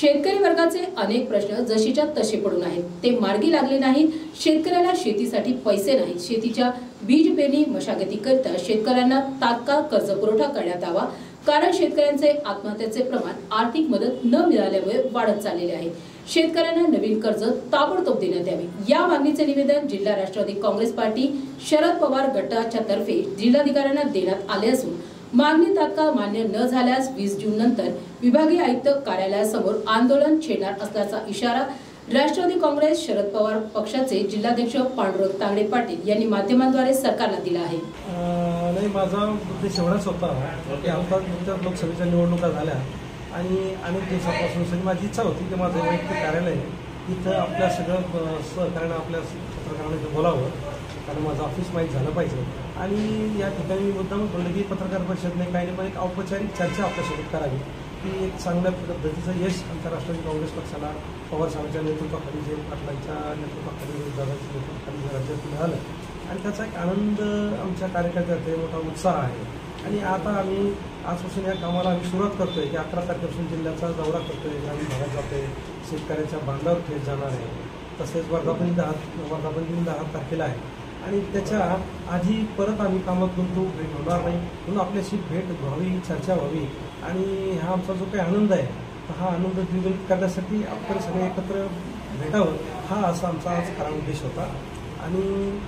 शेतकरी वर्गाचे अनेक प्रश्न जशीच्या तसे पडून आहेत. ते मार्गी लागले नाहीत. शेतकऱ्याला शेतीसाठी पैसे नाहीत. शेतीच्या बीज पेरणी मशागतीकरिता शेतकऱ्यांना तात्काळ कर्ज पुरवठा करण्यात यावा. कारण शेतकऱ्यांचे आत्महत्येचे प्रमाण आर्थिक मदत न मिळाल्यामुळे वाढत चाललेले आहे. शेतकऱ्यांना नवीन कर्ज ताबडतोब देण्यात यावे. या मागणीचे निवेदन जिल्हा राष्ट्रवादी काँग्रेस पार्टी शरद पवार गटाच्या तर्फे जिल्हाधिकाऱ्यांना देण्यात आले असून मागणी तात्काळ मान्य न झाल्यास वीस जून नंतर विभागीय आयुक्त कार्यालयासमोर आंदोलन छेडणार असल्याचा इशारा राष्ट्रवादी काँग्रेस शरद पवार पक्षाचे जिल्हाध्यक्ष पांडुरंग तांगडे पाटील यांनी माध्यमांद्वारे सरकारला दिला आहे. नाही माझा उद्देश एवढाच होता की आमदार नुकत्याच लोकसभेच्या निवडणुका झाल्या आणि अनेक दिवसापासून सगळी माझी इच्छा होती की माझं वैयक्तिक कार्यालय आहे इथं आपल्या सगळं अं, सहकार्यानं आपल्या पत्रकारांना बोलावं. कारण माझं ऑफिस माहीत झालं पाहिजे. आणि या ठिकाणी मी मुद्दाम बोललं की पत्रकार परिषदने काही नाही पण एक औपचारिक चर्चा आपल्यासोबत करावी. की एक चांगल्या पद्धतीचं यश आमच्या राष्ट्रवादी काँग्रेस पक्षाला पवार साहेबांच्या नेतृत्वाखाली जे पाटलांच्या नेतृत्वाखाली दादाच्या नेतृत्वाखाली राज्यात मिळालं. आणि त्याचा एक आनंद आमच्या कार्यकर्त्यात मोठा उत्साह आहे. आणि आता आम्ही आजपासून या कामाला आम्ही सुरुवात करतो आहे की अकरा तारखेपासून जिल्ह्याचा दौरा करतो आहे ग्रामीण भागात जातो आहे शेतकऱ्याच्या बांधावर थेट जाणार आहे. तसेच वर्धापन दहा वर्धापन दिन दहा तारखेला आहे. आणि त्याच्या आधी परत आम्ही कामात गुंतू भेट होणार नाही. म्हणून आपल्याशी भेट व्हावी चर्चा व्हावी. आणि हा आमचा जो काही आनंद आहे तर हा आनंद द्विगुणित करण्यासाठी आपण सगळे एकत्र भेटावं हा असा आमचा आज खरा उद्देश होता. आणि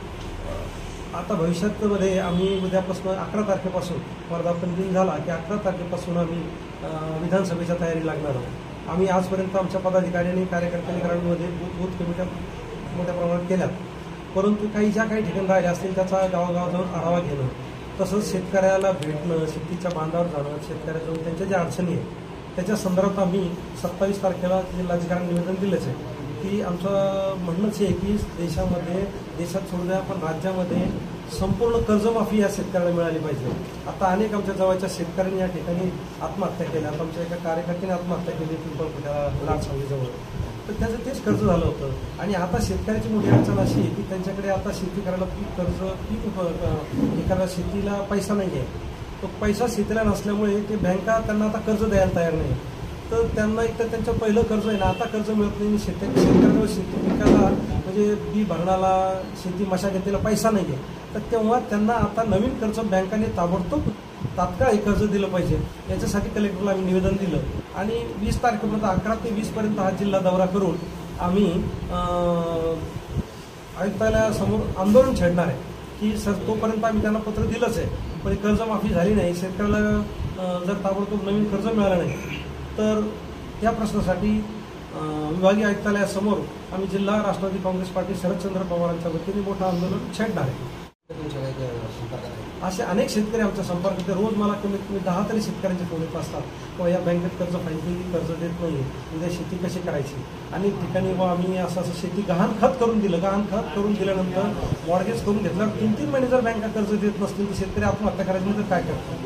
आता भविष्यातमध्ये आम्ही उद्यापासून अकरा तारखेपासून वर्धापन दिन झाला की अकरा तारखेपासून आम्ही विधानसभेच्या तयारी लागणार आहोत. आम्ही आजपर्यंत आमच्या पदाधिकाऱ्यांनी कार्यकर्त्यांनी ग्रामीणमध्ये बूथ बूथ कमिट्या मोठ्या प्रमाणात केल्यात. परंतु काही ज्या काही ठिकाणी राहिल्या असतील त्याचा गावागावात जाऊन आढावा घेणं तसंच शेतकऱ्याला भेटणं शेतीच्या बांधावर जाणं शेतकऱ्या जाऊन त्यांच्या ज्या अडचणी आहेत त्याच्या संदर्भात आम्ही सत्तावीस तारखेला जिल्हाधिकाऱ्यांना निवेदन दिलंच आहे. की आमचं म्हणणंच आहे की देशामध्ये देशात सोडून द्या पण राज्यामध्ये संपूर्ण कर्जमाफी या शेतकऱ्याला मिळाली पाहिजे. आता अनेक आमच्या जवळच्या शेतकऱ्यांनी या ठिकाणी आत्महत्या केल्या. आता आमच्या एका कार्यकर्त्याने आत्महत्या केली पिंपळपुट्या सांगलीजवळ तर त्याचं तेच कर्ज झालं होतं. आणि आता शेतकऱ्याची मोठी अडचण अशी आहे की त्यांच्याकडे आता शेती करायला पीक कर्ज पीक एखाद्या शेतीला पैसा नाही आहे तो पैसा शेतीला नसल्यामुळे ते बँका त्यांना आता कर्ज द्यायला तयार नाही. तर त्यांना एक तर त्यांचं पहिलं कर्ज आहे ना आता कर्ज मिळत नाही शेतकरी शेतकऱ्याला शेती पिकाला म्हणजे बी भरणाला शेती मशागतीला पैसा नाही आहे तर तेव्हा त्यांना आता नवीन कर्ज बँकाने ताबडतोब तात्काळ हे कर्ज दिलं पाहिजे. याच्यासाठी कलेक्टरला आम्ही निवेदन दिलं. आणि वीस तारखेपर्यंत अकरा ते वीसपर्यंत हा जिल्हा दौरा करून आम्ही आयुक्तालयासमोर आंदोलन छेडणार आहे. की सर तोपर्यंत आम्ही त्यांना पत्र दिलंच आहे. पण कर्जमाफी झाली नाही. शेतकऱ्याला जर ताबडतोब नवीन कर्ज मिळालं नाही तर त्या प्रश्नासाठी विभागीय आयुक्तालयासमोर आम्ही जिल्हा राष्ट्रवादी काँग्रेस पार्टी शरदचंद्र पवारांच्या वतीने मोठं आंदोलन छेडणार आहे. असे अनेक शेतकरी आमचा संपर्क आहेत. रोज मला कमीत कमी दहा तरी शेतकऱ्यांचे फोन येत असतात. किंवा या बँकेत कर्ज पाहिजे की कर्ज देत नाही उद्या शेती कशी करायची? अनेक ठिकाणी व आम्ही असं असं शेती गहाण खत करून दिलं. गहाण खत करून दिल्यानंतर मॉर्गेज करून घेतल्यावर तीन तीन महिने जर बँका कर्ज देत नसतील तर शेतकरी आत्महत्या करायची तर काय करतात?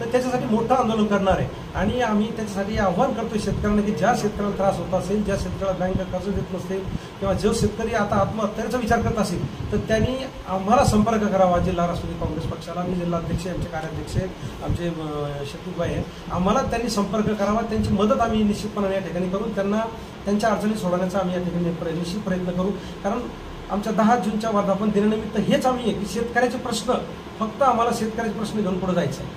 तर त्याच्यासाठी मोठं आंदोलन करणार आहे. आणि आम्ही त्याच्यासाठी आव्हान करतो शेतकऱ्यांना की ज्या शेतकऱ्याला त्रास होत असेल ज्या शेतकऱ्याला बँक कर्ज देत नसतील किंवा जो शेतकरी आता आत्महत्याचा विचार करत असेल तर त्यांनी आम्हाला संपर्क करावा जिल्हा राष्ट्रवादी काँग्रेस पक्षाला मी जिल्हाध्यक्ष आमचे कार्याध्यक्ष आहेत, आमचे अं, शत्रुभाई आहेत. आम्हाला त्यांनी संपर्क करावा त्यांची मदत आम्ही निश्चितपणाने या ठिकाणी करू त्यांना त्यांच्या अडचणी सोडवण्याचा आम्ही या ठिकाणी प्र- निश्चित प्रयत्न करू. कारण आमच्या दहा जूनच्या वर्धापन दिनानिमित्त हेच आम्ही आहे की शेतकऱ्याचे प्रश्न फक्त आम्हाला शेतकऱ्याचे प्रश्न घेऊन पुढे जायचं आहे.